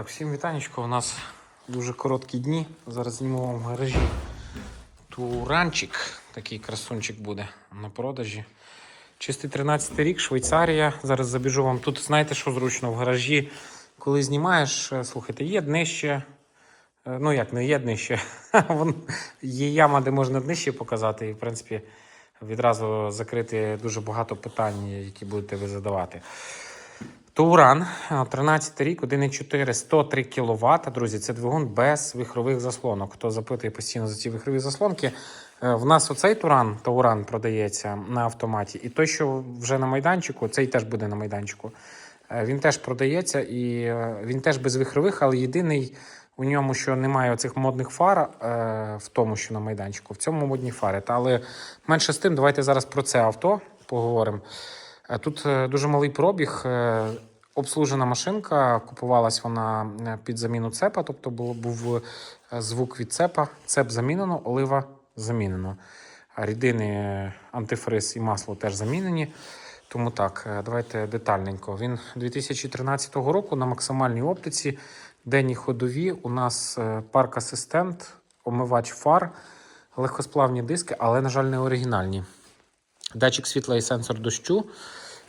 Так, всім вітанечко. У нас дуже короткі дні. Зараз зніму вам в гаражі туранчик, такий красунчик буде на продажі. Чистий 13 рік, Швейцарія. Зараз забіжу вам. Тут знаєте, що зручно в гаражі. Коли знімаєш, е, слухайте, є днище. Е, Ну, як не є днище. Є яма, де можна днище показати, і, в принципі, відразу закрити дуже багато питань, які будете ви задавати. Туран, 13 рік, 1,4, 103 кВт. Друзі, це двигун без вихрових заслонок. Хто запитує постійно за ці вихрові заслонки, е, в нас оцей Туран, Тауран продається на автоматі. І той, що вже на майданчику, цей теж буде на майданчику. Е, Він теж продається і е, він теж без вихрових, але єдиний у ньому, що немає оцих модних фар в тому, що на майданчику, в цьому модні фари. Але менше з тим, давайте зараз про це авто поговоримо. Тут дуже малий пробіг. Обслужена машинка, купувалась вона е, під заміну цепа, тобто був, е, звук від цепа. Цеп замінено, олива замінено. Рідини, е, антифриз і масло теж замінені. Тому так, давайте детальненько. Він 2013 року на максимальній оптиці, денні ходові. У нас парк-асистент, омивач фар, легкосплавні диски, але, на жаль, не оригінальні. Датчик світла і сенсор дощу.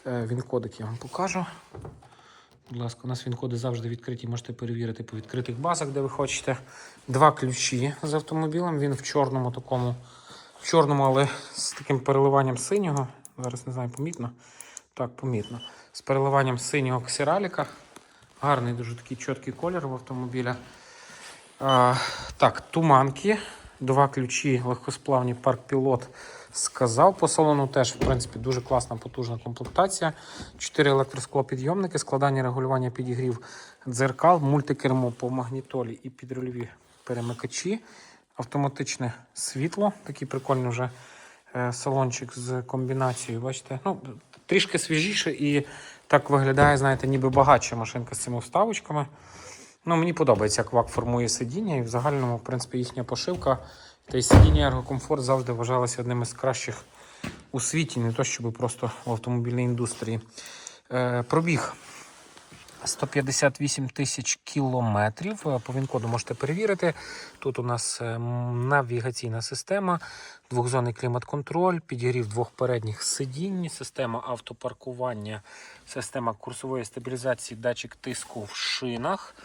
Е, Він-кодик я вам покажу. Будь ласка, у нас він-коди завжди відкриті. Можете перевірити по відкритих базах, де ви хочете. Два ключі з автомобілем. Він в чорному такому, в чорному, але з таким переливанням синього. Зараз не знаю, помітно. Так, помітно. З переливанням синього ксераліка. Гарний, дуже такий чіткий колір в автомобіля. А, так, туманки. Два ключі, легкосплавні парк пілот сказав. По салону теж, в принципі, дуже класна, потужна комплектація. Чотири електросклопідйомники, складання регулювання підігрів дзеркал, мультикермо по магнітолі і підрульові перемикачі, автоматичне світло. Такий прикольний вже е, салончик з комбінацією. Бачите, ну, трішки свіжіше і так виглядає, знаєте, ніби багатша машинка з цими вставочками. Ну, мені подобається, як ВАК формує сидіння, і в загальному, в принципі, їхня пошивка та й сидіння ергокомфорт завжди вважалося одним із кращих у світі, не то щоб просто в автомобільній індустрії. Е, пробіг 158 тисяч кілометрів. Е, По він-коду можете перевірити. Тут у нас е, навігаційна система, двохзонний клімат-контроль, підігрів двох передніх сидінь, система автопаркування, система курсової стабілізації, датчик тиску в шинах.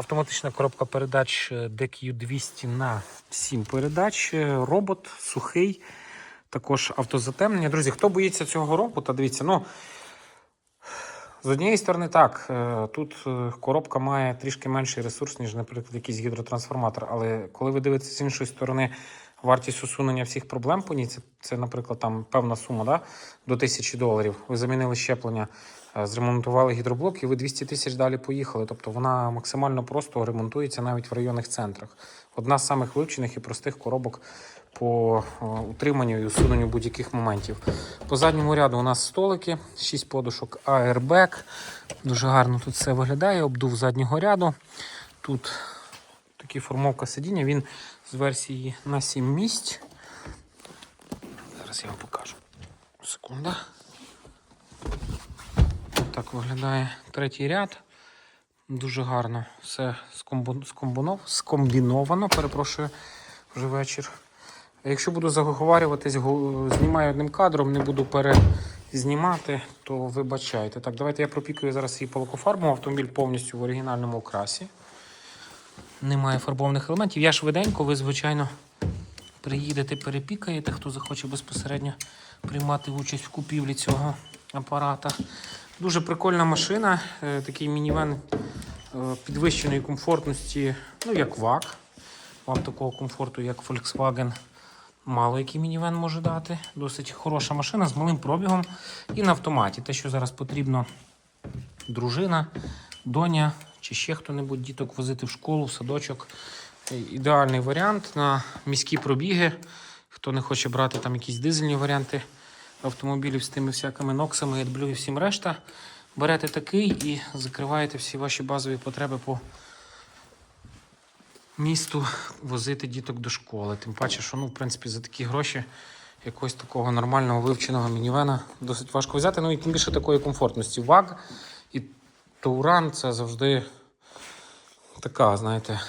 Автоматична коробка передач е, DQ200 на 7 передач. Е, Робот сухий, також автозатемнення. Друзі, хто боїться цього робота, дивіться, ну. З однієї сторони, так, е, тут коробка має трішки менший ресурс, ніж, наприклад, якийсь гідротрансформатор. Але коли ви дивитеся з іншої сторони, вартість усунення всіх проблем по ній, це, це наприклад, там певна сума да, до тисячі доларів. Ви замінили щеплення, зремонтували гідроблок, і ви 200 тисяч далі поїхали. Тобто вона максимально просто ремонтується навіть в районних центрах. Одна з самих вивчених і простих коробок по е, утриманню і усуненню будь-яких моментів. По задньому ряду у нас столики, 6 подушок Airbag. Дуже гарно тут все виглядає. Обдув заднього ряду. Тут такі формовка сидіння. Він з версії на 7 місць. Зараз я вам покажу. Секунда. Так виглядає третій ряд. Дуже гарно все скомбіновано. Перепрошую вже вечір. Якщо буду заговарюватись, знімаю одним кадром, не буду перезнімати, то вибачайте. Так, давайте я пропікую зараз її по лакофарбу. Автомобіль повністю в оригінальному окрасі. Немає фарбованих елементів. Я швиденько, ви, звичайно, приїдете, перепікаєте, хто захоче безпосередньо приймати участь в купівлі цього апарата. Дуже прикольна машина, е, такий мінівен е, підвищеної комфортності, ну як ВАК. Вам такого комфорту, як Volkswagen, мало який мінівен може дати. Досить хороша машина з малим пробігом і на автоматі. Те, що зараз потрібно дружина, доня чи ще хто-небудь діток возити в школу, в садочок. Е, Ідеальний варіант на міські пробіги. Хто не хоче брати там якісь дизельні варіанти автомобілів з тими всякими ноксами, AdBlue і всім решта. Берете такий і закриваєте всі ваші базові потреби по місту возити діток до школи. Тим паче, що ну, в принципі, за такі гроші якогось такого нормального вивченого мінівена досить важко взяти. Ну і тим більше такої комфортності. ВАГ і Тауран це завжди така, знаєте,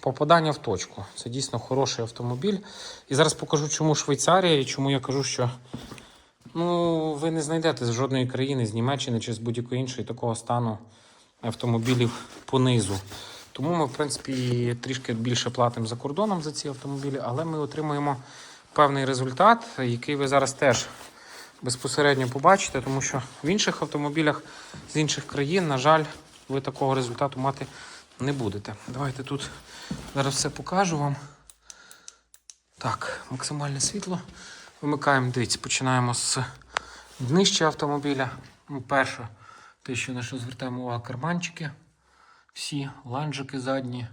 попадання в точку. Це дійсно хороший автомобіль. І зараз покажу, чому Швейцарія і чому я кажу, що ну, ви не знайдете з жодної країни, з Німеччини чи з будь-якої іншої такого стану автомобілів понизу. Тому ми, в принципі, трішки більше платимо за кордоном за ці автомобілі, але ми отримуємо певний результат, який ви зараз теж безпосередньо побачите, тому що в інших автомобілях з інших країн, на жаль, ви такого результату мати не будете. Давайте тут зараз все покажу вам. Так, максимальне світло. Вимикаємо, дивіться, починаємо з днища автомобіля. Ну, перше, те, що на що звертаємо увагу, карманчики. Всі ланжики задні.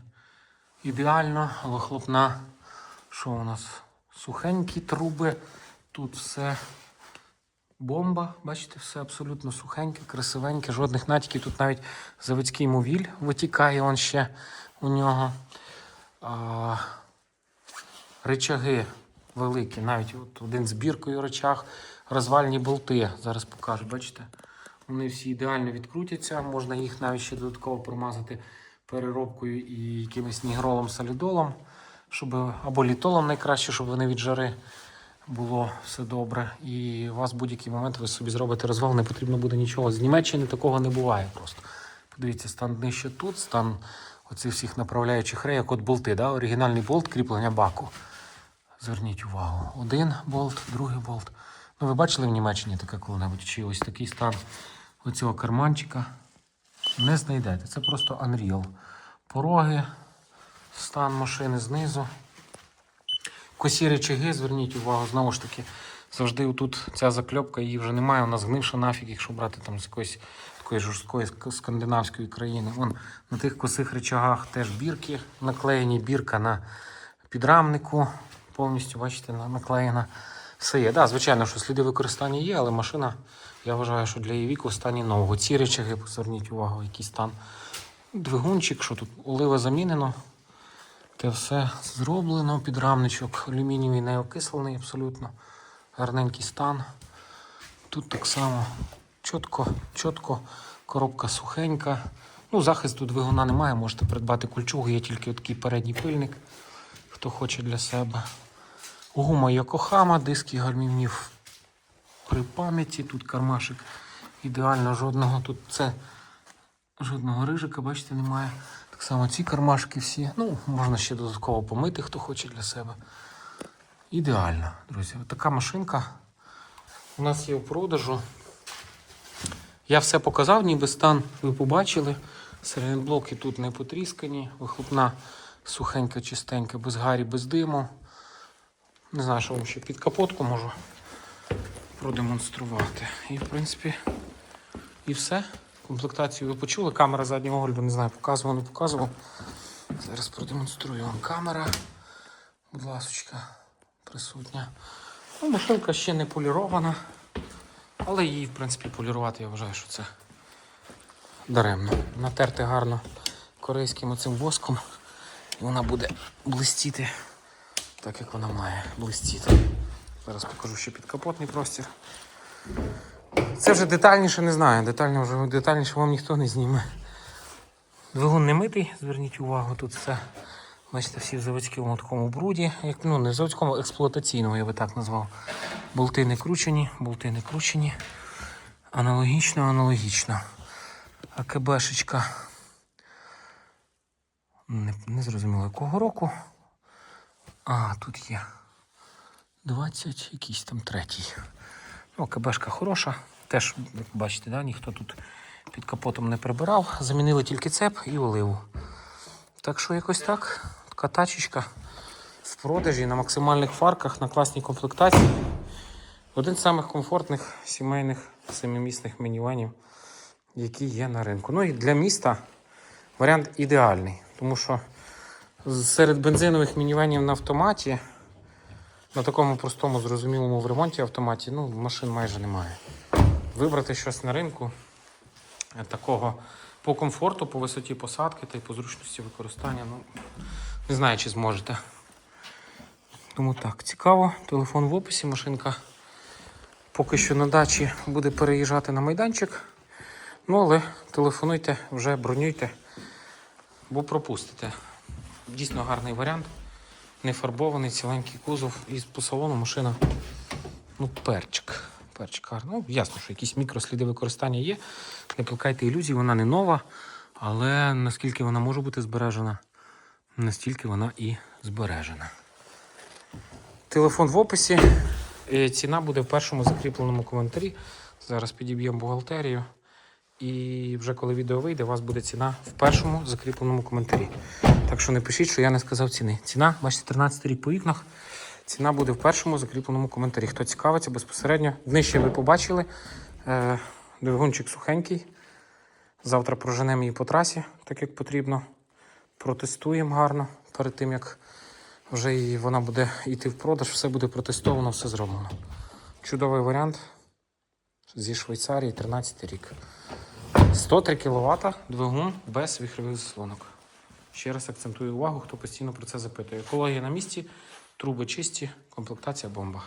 Ідеально, вихлопна. Що у нас? Сухенькі труби. Тут все бомба. Бачите, все абсолютно сухеньке, красивеньке, жодних натяків. Тут навіть заводський мовіль витікає он ще у нього. А, речаги великі, навіть от один з біркою речаг, розвальні болти. Зараз покажу, бачите? Вони всі ідеально відкрутяться, можна їх навіть ще додатково промазати переробкою і якимось нігролом солідолом, щоб, або літолом найкраще, щоб вони від жари було все добре. І у вас будь-який момент ви собі зробите розвал, не потрібно буде нічого. З Німеччини такого не буває просто. Подивіться, стан нижче тут, стан оцих всіх направляючих рейок, от болти, да? оригінальний болт кріплення баку. Зверніть увагу. Один болт, другий болт. Ну, ви бачили в Німеччині таке коли-небудь? Чи ось такий стан оцього карманчика не знайдете. Це просто Unreal. Пороги, стан машини знизу. Косі речаги, зверніть увагу, знову ж таки, завжди тут ця закльопка, її вже немає, вона згнивша нафіг, якщо брати там з якоїсь такої жорсткої скандинавської країни. Вон на тих косих речагах теж бірки наклеєні, бірка на підрамнику, повністю, бачите, наклеєна. Все є. Да, звичайно, що сліди використання є, але машина, я вважаю, що для її віку в стані нового. Ці речаги, зверніть увагу, який стан. Двигунчик, що тут оливи замінено. Те все зроблено, підрамничок алюмінієвий не окислений абсолютно. Гарненький стан. Тут так само чітко, чітко, коробка сухенька. Ну, захисту двигуна немає, можете придбати кульчугу, є тільки такий передній пильник, хто хоче для себе. Гума Йокохама, диски гальмівнів при пам'яті. Тут кармашик ідеально жодного. Тут це жодного рижика, бачите, немає. Так само ці кармашки всі. Ну, можна ще додатково помити, хто хоче для себе. Ідеально, друзі. Така машинка у нас є в продажу. Я все показав, ніби стан ви побачили. Середблоки тут не потріскані, вихлопна сухенька, чистенька, без гарі, без диму. Не знаю, що вам ще під капотку можу продемонструвати. І, в принципі, і все. Комплектацію ви почули. Камера заднього огляду, не знаю, показував, не показував. Зараз продемонструю вам камера. Будь ласочка, присутня. Ну, машинка ще не полірована, але її, в принципі, полірувати, я вважаю, що це даремно. Натерти гарно корейським оцим воском, і вона буде блистіти так, як вона має блистіти. Зараз покажу ще підкапотний простір. Це вже детальніше не знаю. Детально вже детальніше вам ніхто не зніме. Двигун не митий, зверніть увагу, тут все. Бачите, всі в заводському такому бруді, як, ну не в заводському, експлуатаційному, я би так назвав. Болти не кручені, болти не кручені. Аналогічно, аналогічно. АКБшечка. Не, не зрозуміло якого року. А, тут є 20, якийсь там третій. Ну, КБшка хороша. Теж, як бачите, да, ніхто тут під капотом не прибирав. Замінили тільки цеп і оливу. Так що якось так. Така тачечка в продажі на максимальних фарках, на класній комплектації. Один з самих комфортних сімейних семимісних мініванів, які є на ринку. Ну і для міста варіант ідеальний, тому що серед бензинових мініванів на автоматі, на такому простому, зрозумілому в ремонті автоматі, ну, машин майже немає. Вибрати щось на ринку е, такого по комфорту, по висоті посадки та й по зручності використання, ну, не знаю, чи зможете. Тому так, цікаво. Телефон в описі, машинка поки що на дачі буде переїжджати на майданчик. Ну, але телефонуйте, вже бронюйте. бо пропустите. Дійсно гарний варіант. Не фарбований, ціленький кузов. І по салону машина ну, перчик. Перчик гарний. Ну, ясно, що якісь мікросліди використання є. Не плекайте ілюзій, вона не нова, але наскільки вона може бути збережена, настільки вона і збережена. Телефон в описі. Е, Ціна буде в першому закріпленому коментарі. Зараз підіб'ємо бухгалтерію. І вже коли відео вийде, у вас буде ціна в першому закріпленому коментарі. Так що не пишіть, що я не сказав ціни. Ціна, бачите, 13 рік по вікнах. Ціна буде в першому закріпленому коментарі. Хто цікавиться безпосередньо. Нижче ви побачили. Е, Двигунчик сухенький. Завтра проженемо її по трасі, так як потрібно. Протестуємо гарно перед тим, як вже її, вона буде йти в продаж, все буде протестовано, все зроблено. Чудовий варіант зі Швейцарії, 13 рік. 103 кВт двигун без віхрових заслонок. Ще раз акцентую увагу, хто постійно про це запитує. Екологія на місці, труби чисті, комплектація бомба.